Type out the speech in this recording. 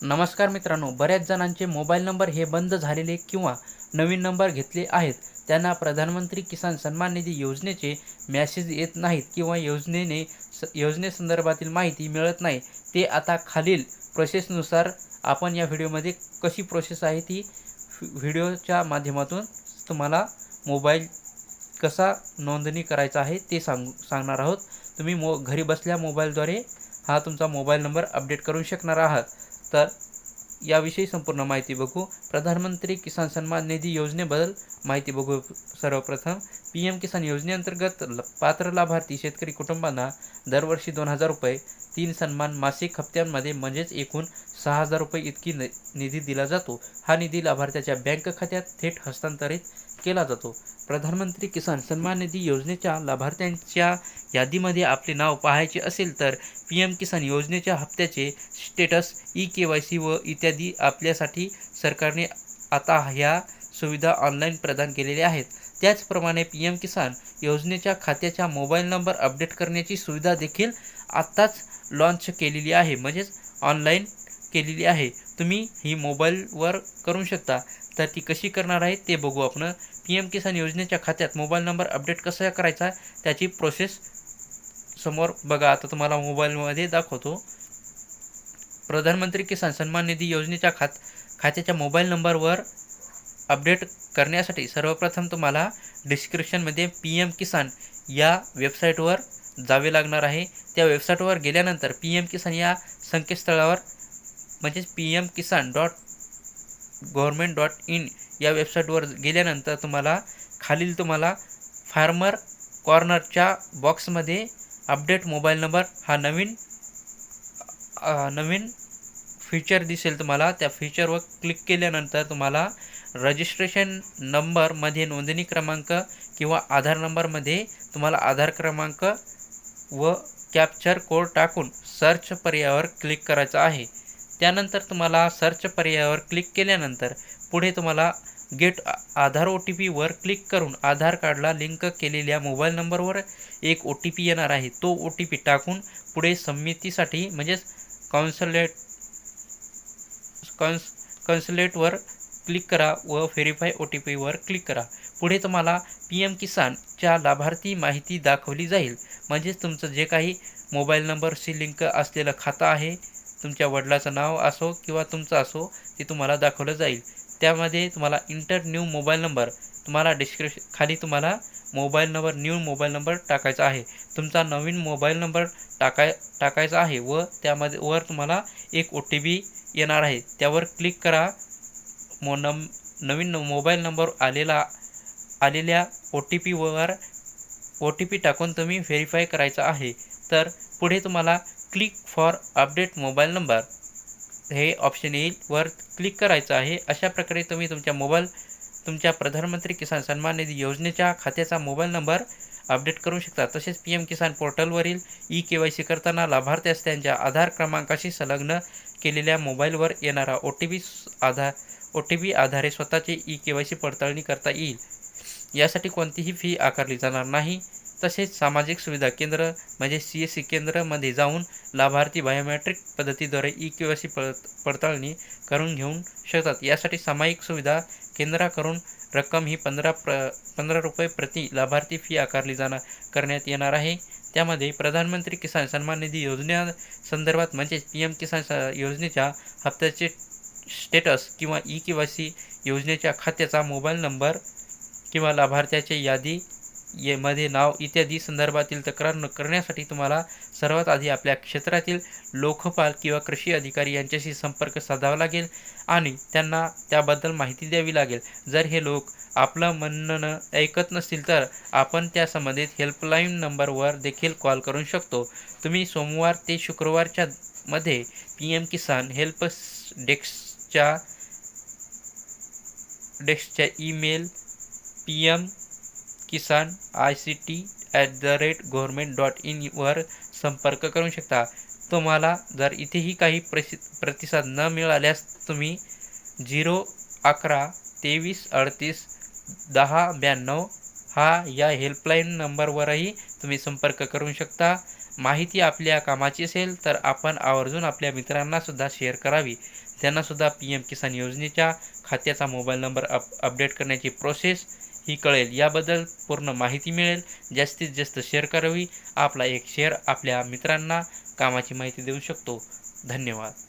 नमस्कार मित्रांनो बऱ्याच जणांचे मोबाईल नंबर हे बंद झालेले किंवा नवीन नंबर घेतले आहेत. त्यांना प्रधानमंत्री किसान सन्मान निधी योजनेचे मॅसेज येत नाहीत किंवा योजनेने स योजनेसंदर्भातील माहिती मिळत नाही. ते आता खालील प्रोसेसनुसार आपण या व्हिडिओमध्ये कशी प्रोसेस आहे ती व्हिडिओच्या माध्यमातून तुम्हाला मोबाईल कसा नोंदणी करायचा आहे ते सांगू सांगणार आहोत. तुम्ही मो घरी बसल्या मोबाईलद्वारे हा तुमचा मोबाईल नंबर अपडेट करू शकणार आहात. तर याविषयी संपूर्ण माहिती बघू. प्रधानमंत्री किसान सन्मान निधी योजनेबद्दल माहिती बघू सर्वप्रथम पी एम किसान योजनेअंतर्गत ल पात्र लाभार्थी शेतकरी कुटुंबांना दरवर्षी दोन हजार रुपये तीन सन्मान मासिक हप्त्यांमध्ये म्हणजेच एकूण सहा हजार रुपये इतकी न निधी दिला जातो. हा निधी लाभार्थ्याच्या बँक खात्यात थेट हस्तांतरित केला जातो. प्रधानमंत्री किसान सन्मान निधी योजनेच्या लाभार्थ्यांच्या यादीमध्ये आपले नाव पाहायचे असेल तर पी एम किसान योजनेच्या हप्त्याचे status E K Y C व इत्यादी आपल्यासाठी सरकारने आता ह्या सुविधा ऑनलाईन प्रदान केलेल्या आहेत. त्याचप्रमाणे पी एम किसान योजनेच्या खात्याच्या मोबाईल नंबर अपडेट करण्याची सुविधा देखील आत्ताच लॉन्च केलेली आहे. म्हणजेच ऑनलाईन केलेली आहे. तुम्ही ही मोबाईलवर करू शकता. तर ती कशी करणार आहे ते बघू आपण. पी एम किसान योजनेच्या खात्यात मोबाईल नंबर अपडेट कसा करायचा त्याची प्रोसेस समोर बघा. आता तुम्हाला मोबाईलमध्ये दाखवतो. प्रधानमंत्री किसान सन्मान निधी योजनेच्या खात खात्याच्या मोबाईल नंबरवर अपडेट करण्यासाठी सर्वप्रथम तुम्हाला डिस्क्रिप्शनमध्ये पी एम किसान या वेबसाईटवर जावे लागणार आहे. त्या वेबसाईटवर गेल्यानंतर पी एम किसान या संकेतस्थळावर म्हणजेच P M Kisan dot government dot in या वेबसाईटवर गेल्यानंतर तुम्हाला खालील तुम्हाला फार्मर कॉर्नरच्या बॉक्समध्ये अपडेट मोबाईल नंबर हा नवीन नवीन फीचर दिसेल तुम्हाला. त्या फीचरवर क्लिक केल्यानंतर तुम्हाला रजिस्ट्रेशन नंबरमध्ये नोंदणी क्रमांक किंवा आधार नंबरमध्ये तुम्हाला आधार क्रमांक व कॅप्चर कोड टाकून सर्च पर्यायावर क्लिक करायचं आहे. त्यानंतर तुम्हाला सर्च पर्यायावर क्लिक केल्यानंतर पुढे तुम्हाला गेट आधार ओ टी पीवर क्लिक करून आधार कार्डला लिंक केलेल्या मोबाईल नंबरवर एक ओ टी पी येणार आहे. तो ओ टी पी टाकून पुढे समितीसाठी म्हणजेच कॉन्सलेट कॉन्स कॉन्सलेटवर क्लिक करा व व्हेरीफाय ओ टी पीवर क्लिक करा. पुढे तुम्हाला पी एम किसानच्या लाभार्थी माहिती दाखवली जाईल. म्हणजेच तुमचं जे काही मोबाईल नंबरशी लिंक असलेलं खातं आहे तुमच्या वडिलाचं नाव असो किंवा तुमचं असो ते तुम्हाला दाखवलं जाईल. त्यामध्ये तुम्हाला इंटर न्यू मोबाईल नंबर तुम्हाला डिस्क्रिप्शन खाली तुम्हाला mobile number new mobile number टाकायचा आहे. तुमचा नवीन मोबाईल नंबर टाकाय टाकायचा आहे व त्यामध्ये वर तुम्हाला एक ओ टी पी येणार आहे. त्यावर क्लिक करा. मो नम नवीन मोबाईल नंबर आलेला आलेल्या ओ टी पीवर ओ टी पी टाकून तुम्ही व्हेरीफाय करायचं आहे. तर पुढे तुम्हाला click for update mobile number हे ऑप्शन येईल. वर क्लिक करायचं आहे. अशा प्रकारे तुम्ही तुमच्या मोबाईल तुमच्या प्रधानमंत्री किसान सन्मान निधी योजनेच्या खात्याचा मोबाईल नंबर अपडेट करू शकता. तसेच पी एम किसान पोर्टलवरील ई के वाय सी करताना लाभार्थ्यास त्यांच्या आधार क्रमांकाशी संलग्न केलेल्या मोबाईलवर येणारा O T P Aadhaar O T P आधारे स्वतःचे ई के वाय सी पडताळणी करता येईल. यासाठी कोणतीही फी आकारली जाणार नाही. तसेच सामाजिक सुविधा केंद्र म्हणजे सी एस सी केंद्रमध्ये जाऊन लाभार्थी बायोमॅट्रिक पद्धतीद्वारे ई के वाय सी पड पडताळणी करून घेऊन शकतात. यासाठी सामायिक सुविधा केंद्राकडून रक्कम ही पंधरा प्र पंधरा रुपये प्रति लाभार्थी फी आकारली जाणार करण्यात येणार आहे. त्यामध्ये प्रधानमंत्री किसान सन्मान निधी योजनेसंदर्भात म्हणजेच पी एम किसान स योजनेच्या हप्त्याचे स्टेटस किंवा ई के वाय सी योजनेच्या खात्याचा मोबाईल नंबर किंवा लाभार्थ्याचे यादी ये मध्ये नाव इत्यादी संदर्भातील तक्रार न करण्यासाठी तुम्हाला सर्वात आधी आपल्या क्षेत्रातील लोकपाल किंवा कृषी अधिकारी यांच्याशी संपर्क साधावा लागेल आणि त्यांना त्याबद्दल माहिती द्यावी लागेल. जर हे लोक आपलं म्हणणं ऐकत नसतील तर आपण त्या संबंधित हेल्पलाईन नंबरवर देखील कॉल करू शकतो. तुम्ही सोमवार ते शुक्रवारच्या मध्ये P M Kisan help desk डेस्कच्या डेस्कच्या email P M Kisan I C T at the rate government dot इनवर संपर्क करू शकता. तुम्हाला जर इथेही काही प्रसि प्रतिसाद न मिळाल्यास तुम्ही झिरो अकरा तेवीस अडतीस दहा ब्याण्णव हा या हेल्पलाईन नंबरवरही तुम्ही संपर्क करू शकता. माहिती आपल्या कामाची असेल तर आपण आवर्जून आपल्या मित्रांनासुद्धा शेअर करावी. त्यांनासुद्धा पी एम किसान योजनेच्या खात्याचा मोबाईल नंबर अप अपडेट करण्याची प्रोसेस ही कळेल. याबद्दल पूर्ण माहिती मिळेल. जास्तीत जास्त शेअर करावी. आपला एक शेअर आपल्या मित्रांना कामाची माहिती देऊ शकतो. धन्यवाद.